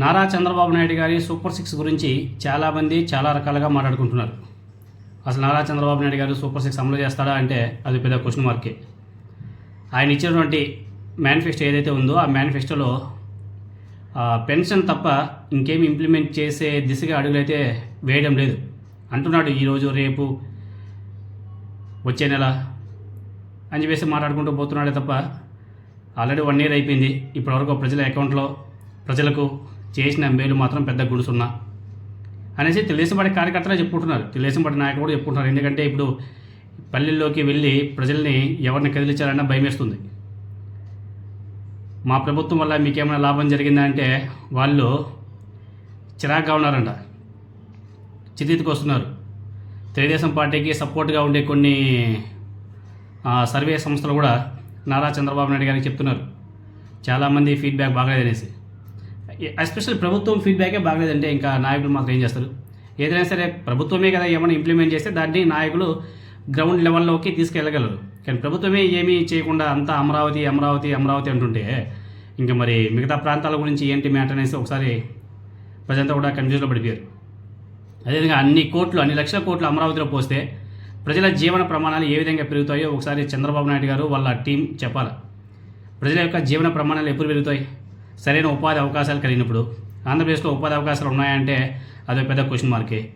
నారా చంద్రబాబు నాయుడు గారి super six గురించి చాలామంది చాలా రకాలుగా మాట్లాడుకుంటున్నారు. అసలు నారా చంద్రబాబు నాయుడు గారు సూపర్ సిక్స్ అమలు చేస్తాడా అంటే అది పెద్ద క్వశ్చన్ మార్కే. ఆయన ఇచ్చినటువంటి మేనిఫెస్టో ఏదైతే ఉందో ఆ మేనిఫెస్టోలో పెన్షన్ తప్ప ఇంకేం ఇంప్లిమెంట్ చేసే దిశగా అడుగులైతే వేయడం లేదు. అంటున్నాడు ఈరోజు రేపు వచ్చే నెల అని చెప్పేసి మాట్లాడుకుంటూ పోతున్నాడే తప్ప ఆల్రెడీ వన్ ఇయర్ అయిపోయింది. ఇప్పటివరకు ప్రజల అకౌంట్లో ప్రజలకు చేసిన మేలు మాత్రం పెద్ద గుడుసున్నా. అనేసి తెలుగుదేశం పార్టీ కార్యకర్తలే చెప్పుకుంటున్నారు. తెలుగుదేశం పార్టీ నాయకులు కూడా చెప్పుకుంటున్నారు. ఎందుకంటే ఇప్పుడు పల్లెల్లోకి వెళ్ళి ప్రజల్ని ఎవరిని కదిలించాలన్నా భయమేస్తుంది. మా ప్రభుత్వం వల్ల మీకేమైనా లాభం జరిగిందా అంటే వాళ్ళు చిరాగ్గా ఉన్నారంట. చితికి వస్తున్నారు తెలుగుదేశం పార్టీకి సపోర్ట్గా ఉండే కొన్ని సర్వే సంస్థలు కూడా నారా చంద్రబాబు నాయుడు గారికి చెప్తున్నారు. చాలామంది ఫీడ్బ్యాక్ బాగలేదనేసి. ఎస్పెషల్ ప్రభుత్వం ఫీడ్బ్యాకే బాగలేదంటే ఇంకా నాయకులు మాత్రం ఏం చేస్తారు? ఏదైనా సరే ప్రభుత్వమే కదా ఏమైనా ఇంప్లిమెంట్ చేస్తే దాన్ని నాయకులు గ్రౌండ్ లెవెల్లోకి తీసుకెళ్ళగలరు. కానీ ప్రభుత్వమే ఏమీ చేయకుండా అంతా అమరావతి అమరావతి అమరావతి అంటుంటే ఇంకా మరి మిగతా ప్రాంతాల గురించి ఏంటి మ్యాటర్ అనేసి ఒకసారి ప్రజంతా కూడా కన్ఫ్యూజ్లో పడిపోయారు. అదేవిధంగా అన్ని కోట్లు అన్ని లక్షల కోట్లు అమరావతిలో పోస్తే ప్రజల జీవన ప్రమాణాలు ఏ విధంగా పెరుగుతాయో ఒకసారి చంద్రబాబు నాయుడు గారు వాళ్ళ టీం చెప్పాలి? ప్రజల యొక్క జీవన ప్రమాణాలు ఎప్పుడు పెరుగుతాయి? సరైన ఉపాధి అవకాశాలు కలిగినప్పుడు ఆంధ్రప్రదేశ్లో ఉపాధి అవకాశాలు ఉన్నాయంటే అదో పెద్ద క్వశ్చన్ మార్కే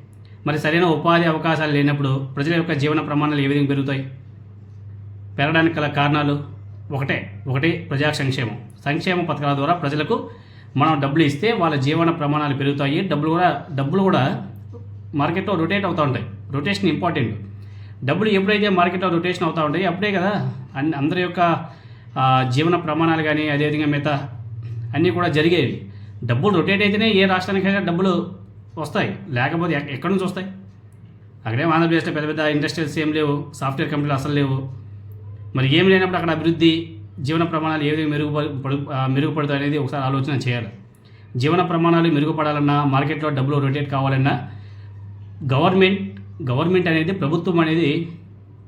మరి సరైన ఉపాధి అవకాశాలు లేనప్పుడు ప్రజల యొక్క జీవన ప్రమాణాలు ఏ విధంగా పెరుగుతాయి? పెరగడానికి గల కారణాలు ఒకటే. ఒకటి ప్రజా సంక్షేమం. సంక్షేమ పథకాల ద్వారా ప్రజలకు మనం డబ్బులు ఇస్తే వాళ్ళ జీవన ప్రమాణాలు పెరుగుతాయి. డబ్బులు కూడా డబ్బులు కూడా మార్కెట్లో రొటేట్ అవుతూ ఉంటాయి. రొటేషన్ ఇంపార్టెంట్ డబ్బులు ఎప్పుడైతే మార్కెట్లో రొటేషన్ అవుతూ ఉంటాయి అప్పుడే కదా అన్ని అందరి యొక్క జీవన ప్రమాణాలు కానీ అదేవిధంగా మిగతా అన్నీ కూడా జరిగేవి. డబ్బులు రొటేట్ అయితేనే ఏ రాష్ట్రానికైనా డబ్బులు వస్తాయి. లేకపోతే ఎక్కడి నుంచి వస్తాయి? అక్కడేం ఆంధ్రప్రదేశ్లో పెద్ద పెద్ద ఇండస్ట్రీస్ ఏం లేవు సాఫ్ట్వేర్ కంపెనీలు అసలు లేవు. మరి ఏం లేనప్పుడు అక్కడ అభివృద్ధి జీవన ప్రమాణాలు ఏ విధంగా మెరుగుపడు మెరుగుపడతాయి అనేది ఒకసారి ఆలోచన చేయాలి. జీవన ప్రమాణాలు మెరుగుపడాలన్నా మార్కెట్లో డబ్బులు రొటేట్ కావాలన్నా గవర్నమెంట్ గవర్నమెంట్ అనేది ప్రభుత్వం అనేది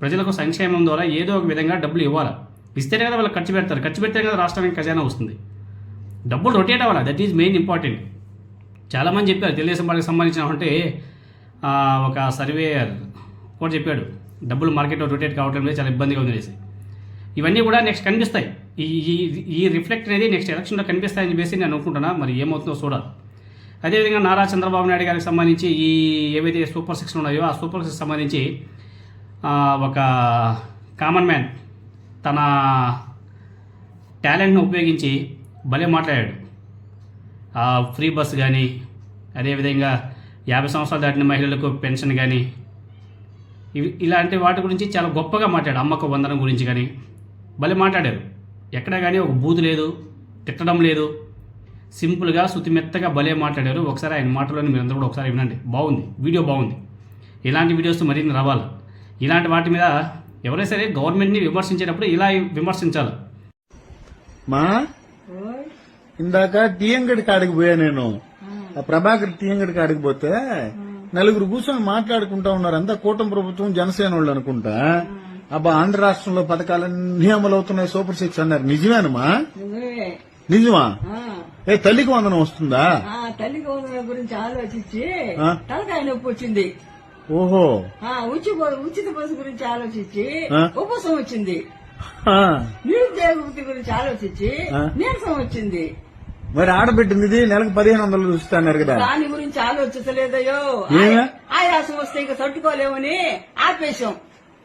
ప్రజలకు సంక్షేమం ద్వారా ఏదో ఒక విధంగా డబ్బులు ఇవ్వాలి. ఇస్తేనే కదా వాళ్ళు ఖర్చు పెడతారు. ఖర్చు పెడితే కదా రాష్ట్రానికి ఖజానా వస్తుంది. డబ్బులు రొటేట్ అవ్వాలి. దట్ ఈజ్ మెయిన్ ఇంపార్టెంట్ చాలామంది చెప్పారు తెలుగుదేశం పార్టీకి సంబంధించిన అంటే ఒక సర్వేయర్ కూడా చెప్పాడు డబ్బులు మార్కెట్లో రొటేట్ కావటం లేదు చాలా ఇబ్బందిగా ఉంది అనేసి. ఇవన్నీ కూడా నెక్స్ట్ కనిపిస్తాయి. ఈ ఈ ఈ రిఫ్లెక్ట్ అనేది నెక్స్ట్ ఎలక్షన్లో కనిపిస్తాయని చెప్పేసి నేను అనుకుంటున్నా మరి ఏమవుతుందో చూడాలి. అదేవిధంగా నారా చంద్రబాబు నాయుడు గారికి సంబంధించి ఈ ఏవైతే సూపర్ సిక్స్ ఉన్నాయో ఆ సూపర్ సిక్స్ సంబంధించి ఒక కామన్ మ్యాన్ తన టాలెంట్ను ఉపయోగించి భలే మాట్లాడాడు. ఆ ఫ్రీ బస్ కానీ అదేవిధంగా యాభై సంవత్సరాలు దాటిన మహిళలకు పెన్షన్ కానీ ఇవి ఇలాంటి వాటి గురించి చాలా గొప్పగా మాట్లాడాడు. అమ్మకు వందనం గురించి కానీ భలే మాట్లాడారు. ఎక్కడ కానీ ఒక బూతు లేదు తిట్టడం లేదు. సింపుల్గా శుతిమెత్తగా భలే మాట్లాడారు. ఒకసారి ఆయన మాటలోని మీరందరూ కూడా ఒకసారి వినండి. బాగుంది. వీడియో బాగుంది. ఇలాంటి వీడియోస్ మరిన్ని రావాలి. ఇలాంటి వాటి మీద ఎవరైనా సరే గవర్నమెంట్ని విమర్శించేటప్పుడు ఇలా విమర్శించాలి. మా ఇందాక టీఎంగడి కాడికి పోయా నేను. ఆ ప్రభాకర్ టీఎంగడి కాడికి పోతే నలుగురు కూర్చొని మాట్లాడుకుంటా ఉన్నారు. అంతా కూటమి ప్రభుత్వం జనసేన వాళ్ళు అనుకుంటా. అబ్బా ఆంధ్ర రాష్ట్రంలో పథకాలన్నీ అమలు అవుతున్నాయి సూపర్ సిక్స్ అన్నారు. నిజమేనమ్మా? నిజమా. ఏ తల్లికి వందనం వస్తుందా? ఆ, తల్లి గౌరవం గురించి ఆలోచించి? తలకాయ నొప్పి వచ్చింది. ఓహో. ఉచిత బస్సు గురించి ఆలోచించి? ఉపసం వచ్చింది. నిరుద్యోగ గురించి ఆలోచించి? నీరసం వచ్చింది. మరి ఆడబిడ్డనిది నెలకు పదిహేను వందలు చూస్తా అన్నారు కదా. దాని గురించి? ఆయ- ఆయాసం వస్తే ఇక తట్టుకోలేమని ఆపేశాం.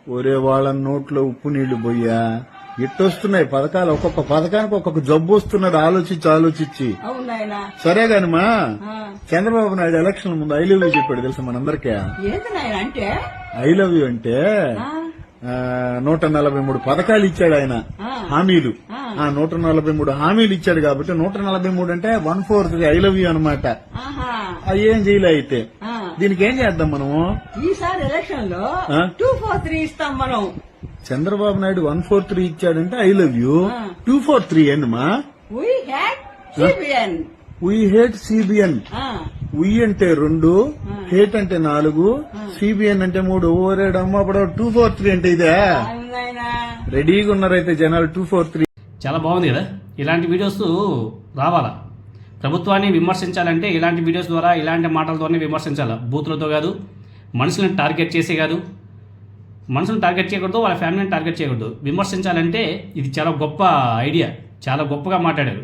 ఒరే వాళ్ళ నోట్లో ఉప్పు నీళ్ళు పోయా ఎట్టొస్తున్నాయి పథకాలు. ఒక్కొక్క పథకానికి ఒక్కొక్క జబ్బు వస్తున్నది ఆలోచించి ఆలోచించి. సరే గానిమా చంద్రబాబు నాయుడు ఎలక్షన్ ముందు ఐ లవ్ యూ చెప్పాడు తెలుసా మనందరికీ అంటే? ఐ లవ్ యూ అంటే నూట నలభై మూడు పథకాలు ఇచ్చాడు ఆయన. హామీలు. ఆ. నూట నలభై మూడు హామీలు ఇచ్చాడు కాబట్టి నూట నలభై మూడు అంటే one four three I love you అనమాట అవి ఏం చేయలే అయితే. దీనికి ఏం చేద్దాం మనము ఈసారి ఎలక్షన్లో? టూ ఫోర్ త్రీ ఇస్తాం మనం. Chandrababu Naidu one four three ఇచ్చాడంటే I love you. Two four three ఏందమ్మా we CBN we hate CBN we అంటే రెండు హేట్ అంటే నాలుగు సిబిఎన్ అంటే మూడు. ఓరేడమ్మ అప్పుడు టూ ఫోర్ త్రీ అంటే ఇదే. రెడీగా ఉన్నారైతే జనాలు టూ ఫోర్ త్రీ చాలా బాగుంది కదా. ఇలాంటి వీడియోస్ రావాలా? ప్రభుత్వాన్ని విమర్శించాలంటే ఇలాంటి వీడియోస్ ద్వారా ఇలాంటి మాటలతోనే విమర్శించాలి? బూతులతో కాదు మనుషులను టార్గెట్ చేసే కాదు. మనుషులను టార్గెట్ చేయకూడదు వాళ్ళ ఫ్యామిలీని టార్గెట్ చేయకూడదు. విమర్శించాలంటే ఇది చాలా గొప్ప ఐడియా చాలా గొప్పగా మాట్లాడారు.